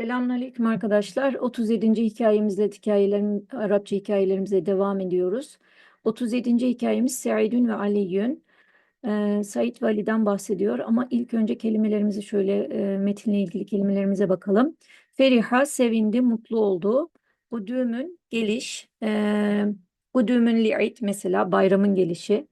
Selamünaleyküm arkadaşlar. 37. hikayemizle hikayelerim, Arapça hikayelerimize devam ediyoruz. 37. hikayemiz Saidun ve Aliyün. Ee, Said ve Ali'den bahsediyor ama ilk önce kelimelerimizi şöyle e, metinle ilgili kelimelerimize bakalım. Feriha sevindi, mutlu oldu. Kudümün geliş, e, kudümün li'id mesela bayramın gelişi.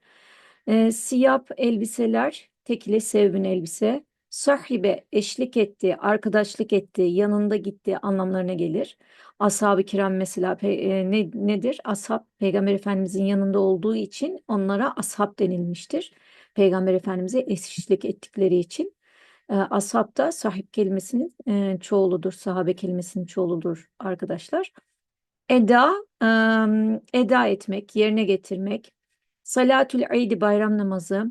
E, siyap elbiseler, tekile sevbin elbise. Sahibe eşlik etti, arkadaşlık etti, yanında gitti anlamlarına gelir. Ashab-ı kiram mesela e, ne, nedir? Ashab Peygamber Efendimizin yanında olduğu için onlara ashab denilmiştir. Peygamber Efendimiz'e eşlik ettikleri için. E, ashab da sahip kelimesinin e, çoğuludur, sahabe kelimesinin çoğuludur arkadaşlar. Eda, em, eda etmek, yerine getirmek. Salatül Eid bayram namazı.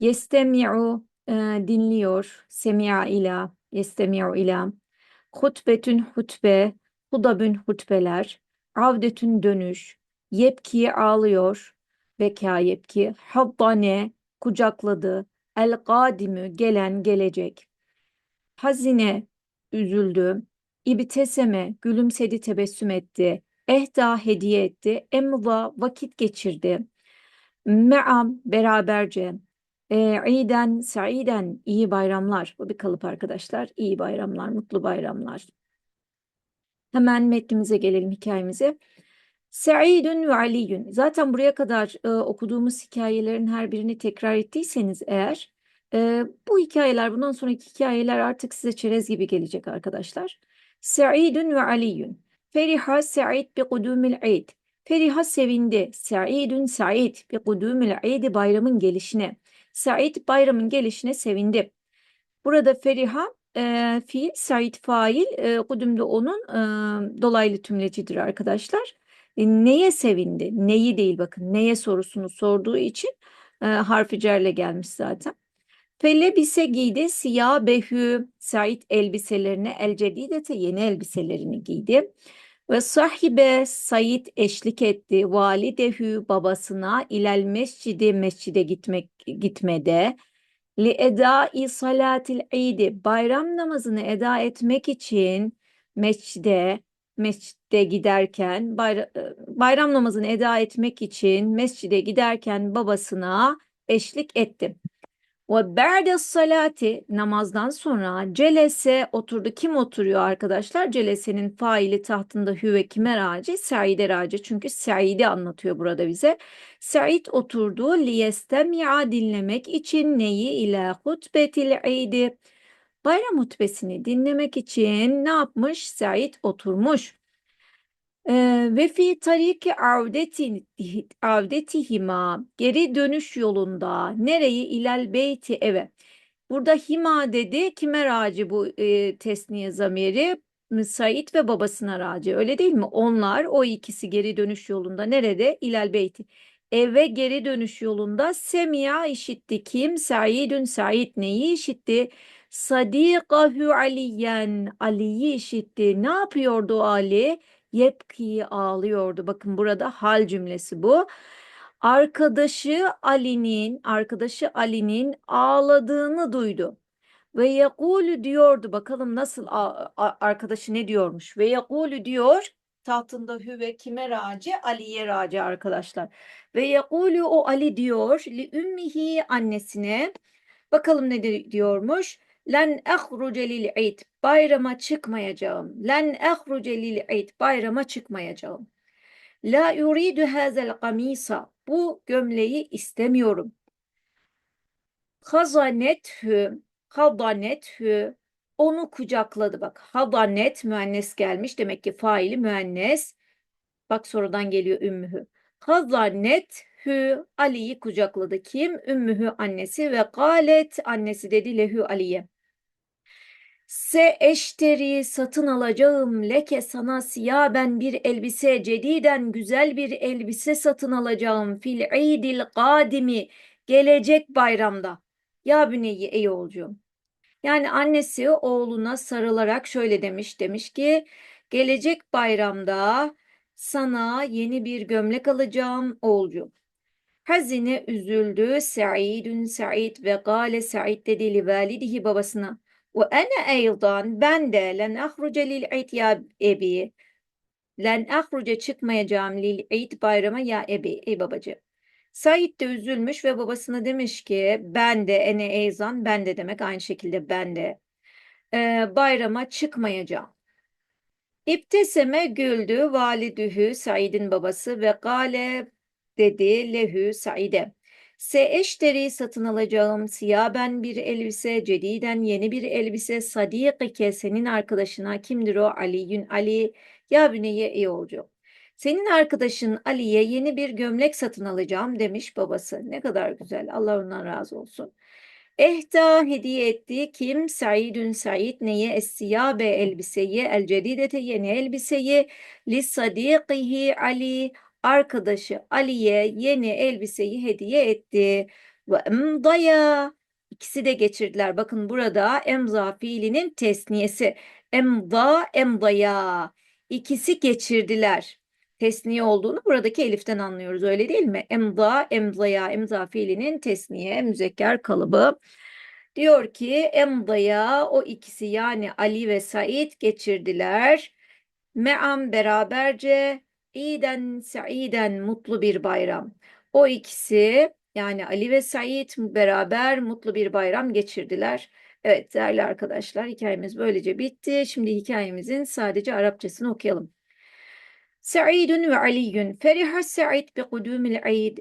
Yestemi'u e, dinliyor. Semi'a ila, yestemi'u ila. Hutbetün hutbe, hudabün hutbeler. Avdetün dönüş. Yepki ağlıyor. Beka yepki. Haddane kucakladı. El kadimü gelen gelecek. Hazine üzüldü. İbteseme gülümsedi tebessüm etti. Ehda hediye etti. Emva vakit geçirdi. Me'am beraberce. E, İden, saiden iyi bayramlar. Bu bir kalıp arkadaşlar. İyi bayramlar, mutlu bayramlar. Hemen metnimize gelelim hikayemize. Sa'idun ve Aliyun. Zaten buraya kadar e, okuduğumuz hikayelerin her birini tekrar ettiyseniz eğer e, bu hikayeler bundan sonraki hikayeler artık size çerez gibi gelecek arkadaşlar. Sa'idun ve Aliyun. Feriha Sa'id bi kudumil Eid. Feriha sevindi. Sa'idun Sa'id bi kudumil Eid bayramın gelişine. Sa'id bayramın gelişine sevindi. Burada Feriha e, fiil, Said fail, e, kudüm de onun e, dolaylı tümlecidir arkadaşlar. E, neye sevindi? Neyi değil bakın. Neye sorusunu sorduğu için e, harfi cerle gelmiş zaten. Felebise giydi siyah behü Said elbiselerini el cedidete yeni elbiselerini giydi. Ve sahibe Said eşlik etti. Validehü babasına ilel mescidi mescide gitmek gitmede. Li edai salatil idi. Bayram namazını eda etmek için mescide mescide giderken bayra- bayram namazını eda etmek için mescide giderken babasına eşlik etti. Ve ba'de salati namazdan sonra celese oturdu. Kim oturuyor arkadaşlar? Celesenin faili tahtında hüve kime raci? Said'e raci. Çünkü Said'i anlatıyor burada bize. Said oturdu. Liyestemi'a dinlemek için neyi ile hutbetil idi. Bayram hutbesini dinlemek için ne yapmış? Said oturmuş. Ve fi tariki avdeti avdetihima geri dönüş yolunda nereyi ilel beyti eve. Burada hima dedi kime raci bu e, tesniye zamiri? Said ve babasına raci öyle değil mi? Onlar o ikisi geri dönüş yolunda nerede? İlel beyti. Eve geri dönüş yolunda Semiya işitti. Kim? Saidün Said neyi işitti? Sadikahu Aliyen Ali'yi işitti. Ne yapıyordu Ali? Yepki ağlıyordu. Bakın burada hal cümlesi bu. Arkadaşı Ali'nin, arkadaşı Ali'nin ağladığını duydu. Ve yekulu diyordu. Bakalım nasıl arkadaşı ne diyormuş? Ve yekulu diyor. Tahtında hüve kime raci? Ali'ye raci arkadaşlar. Ve yekulu o Ali diyor. Li ümmihi annesine. Bakalım ne di- diyormuş? Len ehruce lil eid. Bayrama çıkmayacağım. Len ehruce lil eid. Bayrama çıkmayacağım. La yuridu hazel kamisa. Bu gömleği istemiyorum. Hazanethü. Hadanethü. Onu kucakladı bak. Hadanet müennes gelmiş. Demek ki faili müennes. Bak sonradan geliyor ümmühü. Hazanethü. Ali'yi kucakladı. Kim? Ümmühü annesi ve galet annesi dedi lehü Ali'ye. Se eşteri satın alacağım leke sana siyaben bir elbise cediden güzel bir elbise satın alacağım fil eidil kadimi gelecek bayramda. Ya büneyyi ey oğulcuğum. Yani annesi oğluna sarılarak şöyle demiş demiş ki gelecek bayramda sana yeni bir gömlek alacağım oğulcuğum. Hazine üzüldü Sa'idun Sa'id ve gale Sa'id dedi li validihi babasına. Ve ene eydan ben de len ahruce lil id ya ebi. Len ahruce çıkmayacağım lil id bayrama ya ebi. Ey babacığım. Said de üzülmüş ve babasına demiş ki ben de ene eyzan ben de demek aynı şekilde ben de e, bayrama çıkmayacağım. İbteseme güldü validühü Said'in babası ve gale dedi lehü Said'e. Se eşteri satın alacağım siyaben bir elbise, cediden yeni bir elbise, sadikike senin arkadaşına kimdir o? Aliyün Ali, ya büneye iyi olacak. Senin arkadaşın Ali'ye yeni bir gömlek satın alacağım demiş babası. Ne kadar güzel. Allah ondan razı olsun. Ehta hediye etti kim? Saidün Said neye? Es-siyabe elbiseyi, el cedidete yeni elbiseyi, li sadikihi Ali arkadaşı Ali'ye yeni elbiseyi hediye etti. Ve emdaya ikisi de geçirdiler. Bakın burada emza fiilinin tesniyesi. Emda emdaya ikisi geçirdiler. Tesniye olduğunu buradaki eliften anlıyoruz öyle değil mi? Emda emzaya emza fiilinin tesniye müzekker kalıbı. Diyor ki emdaya o ikisi yani Ali ve Said geçirdiler. Me'am beraberce İden Saiden mutlu bir bayram. O ikisi yani Ali ve Said beraber mutlu bir bayram geçirdiler. Evet değerli arkadaşlar hikayemiz böylece bitti. Şimdi hikayemizin sadece Arapçasını okuyalım. Sa'idun ve Aliyun feriha Sa'id bi kudumil Eid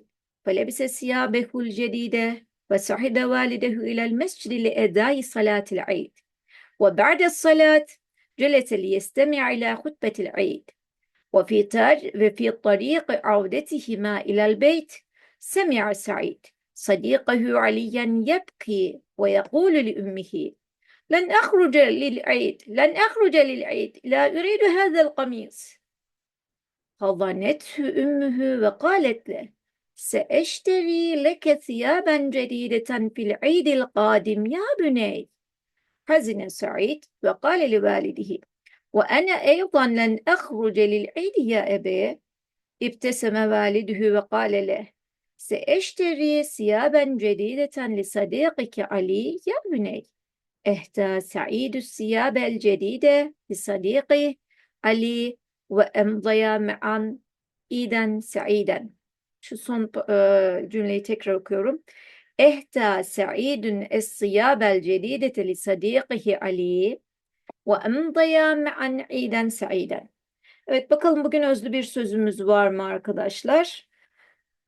ve lebise siyabehul cedide ve sahibe validehu ilel mescidi li edai salatil Eid. Ve ba'de salat celese li yestemi ila hutbetil Eid. وفي طريق عودتهما إلى البيت. سمع سعيد صديقه عليا يبكي ويقول لأمه لن أخرج للعيد لن أخرج للعيد لا أريد هذا القميص. فظنته أمه وقالت له سأشتري لك ثيابا جديدة في العيد القادم يا بني. حزن سعيد وقال لوالده وأنا أيضا لن أخرج للعيد يا أبي ابتسم والده وقال له سأشتري ثيابا جديدة لصديقك علي يا بني اهتى سعيد الثياب الجديدة لصديقه علي ve emzaya me'an iden sa'iden. Şu son e, cümleyi tekrar okuyorum. Ehta sa'idun es-siyabel cedidete li sadiqihi Ali ve emzaya me'an iden sa'iden. Evet bakalım bugün özlü bir sözümüz var mı arkadaşlar?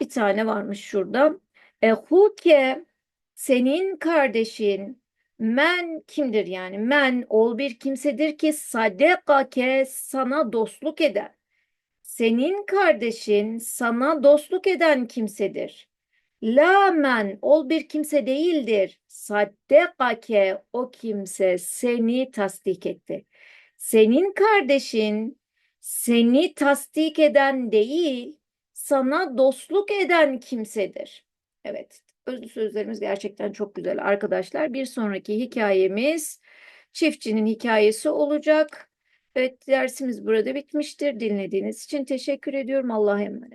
Bir tane varmış şurada. Ehuke senin kardeşin Men kimdir yani? Men ol bir kimsedir ki sadekake sana dostluk eder. Senin kardeşin sana dostluk eden kimsedir. La men ol bir kimse değildir. Saddekake o kimse seni tasdik etti. Senin kardeşin seni tasdik eden değil, sana dostluk eden kimsedir. Evet, özlü sözlerimiz gerçekten çok güzel arkadaşlar. Bir sonraki hikayemiz çiftçinin hikayesi olacak. Evet, dersimiz burada bitmiştir. Dinlediğiniz için teşekkür ediyorum. Allah'a emanet.